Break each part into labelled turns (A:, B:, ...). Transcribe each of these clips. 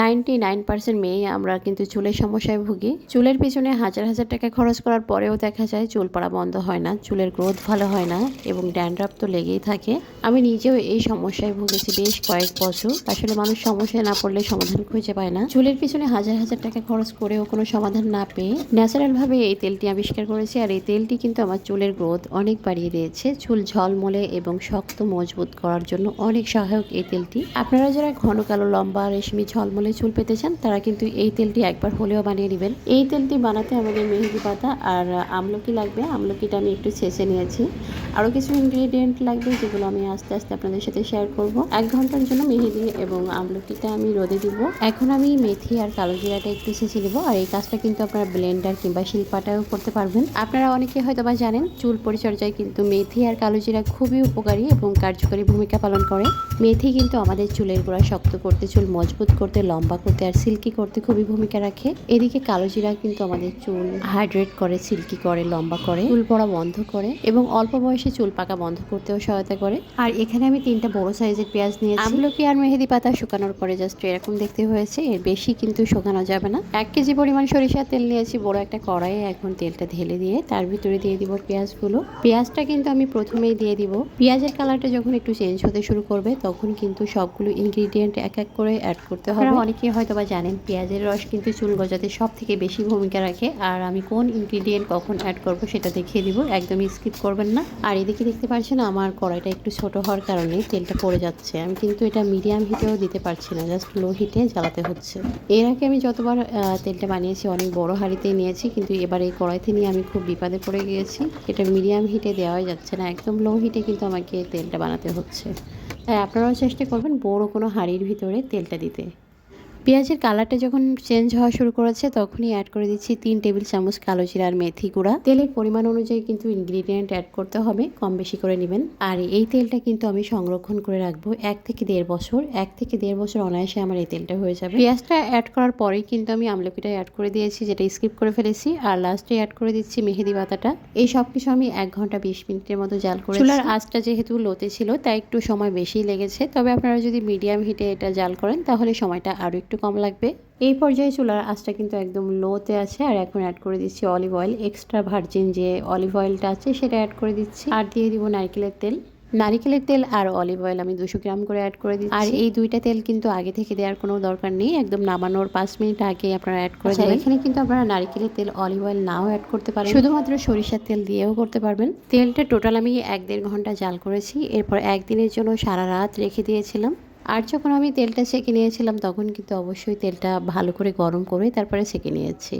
A: Ninety nine percent মেয়ে আমরা কিন্তু চুলের সমস্যায় ভুগি। চুলের পিছনে হাজার হাজার টাকা খরচ করার পরেও দেখা যায় চুল পড়া বন্ধ হয় না, চুলের গ্রোথ ভালো হয় না এবং ড্যান্ড্রাফ তো লেগেই থাকে। আমি নিজেও এই সমস্যায় ভুগেছি বেশ কয়েক বছর। আসলে মানুষ সমস্যায় না পড়লে সমাধান খুঁজে পায় না। চুলের পিছনে হাজার হাজার টাকা খরচ করেও কোনো সমাধান না পেয়ে ন্যাচারালভাবে এই তেলটি আবিষ্কার করেছি আর এই তেলটি কিন্তু আমার চুলের গ্রোথ অনেক বাড়িয়ে দিয়েছে। চুল ঝলমলে এবং শক্ত মজবুত করার জন্য অনেক সহায়ক এই তেলটি। আপনারা যারা ঘন কালো, লম্বা, রেশমি, ঝলমলে চুল পেতে চান তারা কিন্তু এই তেলটি একবার হলেও বানিয়ে নেবেন। এই তেলটি বানাতে আমাদের মেহেদি পাতা আর আমলকি লাগবে। আমলকিটা আমি একটু ছেঁচে নিয়েছি। আরও কিছু ইনগ্রেডিয়েন্ট লাগবে যেগুলো আমি আস্তে আস্তে আপনাদের সাথে শেয়ার করব। এক ঘণ্টার জন্য মেহেদি এবং আমলকিটা আমি রোদে দিব। এখন আমি মেথি আর কালো জিরাটা একটু ছেঁচে দেবো আর এই কাজটা কিন্তু আপনারা ব্লেন্ডার কিংবা শিল্পাটাও করতে পারবেন। আপনারা অনেকে হয়তো বা জানেন, চুল পরিচর্যায় কিন্তু মেথি আর কালো জিরা খুবই উপকারী এবং কার্যকরী ভূমিকা পালন করে। মেথি কিন্তু আমাদের চুলের গোড়া শক্ত করতে, চুল মজবুত করতে লম্বা করতে আর সিল্কি করতে খুবই ভূমিকা রাখে। এদিকে কালো জিরা কিন্তু আমাদের চুল হাইড্রেট করে, সিল্কি করে, লম্বা করে, চুল পড়া বন্ধ করে এবং অল্প বয়সে চুল পাকা বন্ধ করতেও সহায়তা করে। আর এখানে আমি তিনটা বড় সাইজের পেঁয়াজ নিয়েছি। আমলকি আর মেহেদি পাতা শুকানোর পরে জাস্ট এরকম দেখতে হয়েছে। এর বেশি কিন্তু শুকানো যাবে না। এক কেজি পরিমাণ সরিষার তেল নিয়েছি, বড় একটা কড়াইয়ে এখন তেলটা ঢেলে দিয়ে তার ভিতরে দিয়ে দিব পেঁয়াজগুলো। পেঁয়াজটা কিন্তু আমি প্রথমেই দিয়ে দিব। পেঁয়াজের কালারটা যখন একটু চেঞ্জ হতে শুরু করবে, তখন কিন্তু সবগুলো ইনগ্রিডিয়েন্ট এক এক করে অ্যাড করতে হবে। অনেকে হয়তো বা জানেন পেঁয়াজের রস কিন্তু চুল গজাতে সব থেকে বেশি ভূমিকা রাখে। আর আমি কোন ইনগ্রিডিয়েন্ট কখন অ্যাড করব সেটা দেখিয়ে দিব একদমই স্কিপ করবেন না। আর এদিকে দেখতে পাচ্ছেন আমার কড়াইটা একটু ছোট হওয়ার কারণে তেলটা পড়ে যাচ্ছে। আমি কিন্তু এটা মিডিয়াম হিটেও দিতে পারছি না জাস্ট লো হিটে জ্বালাতে হচ্ছে। এর আগে আমি যতবার তেলটা বানিয়েছি অনেক বড় হাঁড়িতেই নিয়েছি কিন্তু এবার এই কড়াইতে নিয়ে আমি খুব বিপদে পড়ে গিয়েছি। এটা মিডিয়াম হিটে দেওয়াই যাচ্ছে না একদম লো হিটে কিন্তু আমাকে তেলটা বানাতে হচ্ছে। তাই আপনারাও চেষ্টা করবেন বড় কোনো হাঁড়ির ভিতরে তেলটা দিতে। পেঁয়াজের কালারটা যখন চেঞ্জ হওয়া শুরু করেছে, তখনই অ্যাড করে দিচ্ছি তিন টেবিল চামচ কালো জিরা আর মেথি গুঁড়া। তেলের পরিমাণ অনুযায়ী কিন্তু ইনগ্রিডিয়েন্ট অ্যাড করতে হবে, কম বেশি করে নেবেন। আর এই তেলটা কিন্তু আমি সংরক্ষণ করে রাখব এক থেকে দেড় বছর। এক থেকে দেড় বছর অনায়াসে আমার এই তেলটা হয়ে যাবে। পেঁয়াজটা অ্যাড করার পরেই কিন্তু আমি আমলকিটা অ্যাড করে দিয়েছি, যেটা স্কিপ করে ফেলেছি। আর লাস্টে অ্যাড করে দিচ্ছি মেহেদি পাতাটা। এই সব কিছু আমি এক ঘণ্টা বিশ মিনিটের মতো জাল করে চুলার আঁচটা যেহেতু লোতে ছিল, তাই একটু সময় বেশি লেগেছে। তবে আপনারা যদি মিডিয়াম হিটে এটা জাল করেন, তাহলে সময়টা আরও একটু কম লাগবে। এই পর্যায়ে চুলার আঁচটা কিন্তু একদম লোতে আছে আর এখন অ্যাড করে দিচ্ছি অলিভ অয়েল এক্সট্রা ভার্জিন যে অলিভ অয়েলটা আছে সেটা অ্যাড করে দিচ্ছি। আর দিয়ে দিব নারকেলের তেল। নারিকেলের তেল আর অলিভ অয়েল আমি দুশো গ্রাম করে অ্যাড করে দিচ্ছি। আর এই দুইটা তেল কিন্তু আগে থেকে দেওয়ার কোনো দরকার নেই। একদম নামানোর পাঁচ মিনিট আগে আপনারা অ্যাড করে দেবেন। এখানে কিন্তু আপনারা নারিকেলের তেল অলিভ অয়েল নাও অ্যাড করতে পারেন। শুধুমাত্র সরিষার তেল দিয়েও করতে পারবেন। তেলটা টোটাল আমি এক দেড় ঘণ্টা জাল করেছি। এরপর একদিনের জন্য সারা রাত রেখে দিয়েছিলাম। আর যখন আমি তেলটা সেঁকে নিয়েছিলাম, তখন কিন্তু অবশ্যই তেলটা ভালো করে গরম করে তারপরে সেঁকে নিয়েছি।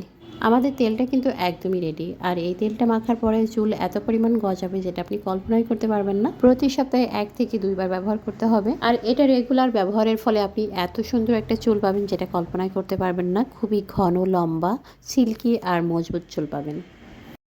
A: আমাদের তেলটা কিন্তু একদমই রেডি আর এই তেলটা মাখার পরে চুল এত পরিমাণ গজাবে যেটা আপনি কল্পনাই করতে পারবেন না। প্রতি সপ্তাহে এক থেকে দুইবার ব্যবহার করতে হবে আর এটা রেগুলার ব্যবহারের ফলে আপনি এত সুন্দর একটা চুল পাবেন যেটা কল্পনাই করতে পারবেন না। খুবই ঘন, লম্বা, সিল্কি আর মজবুত চুল পাবেন।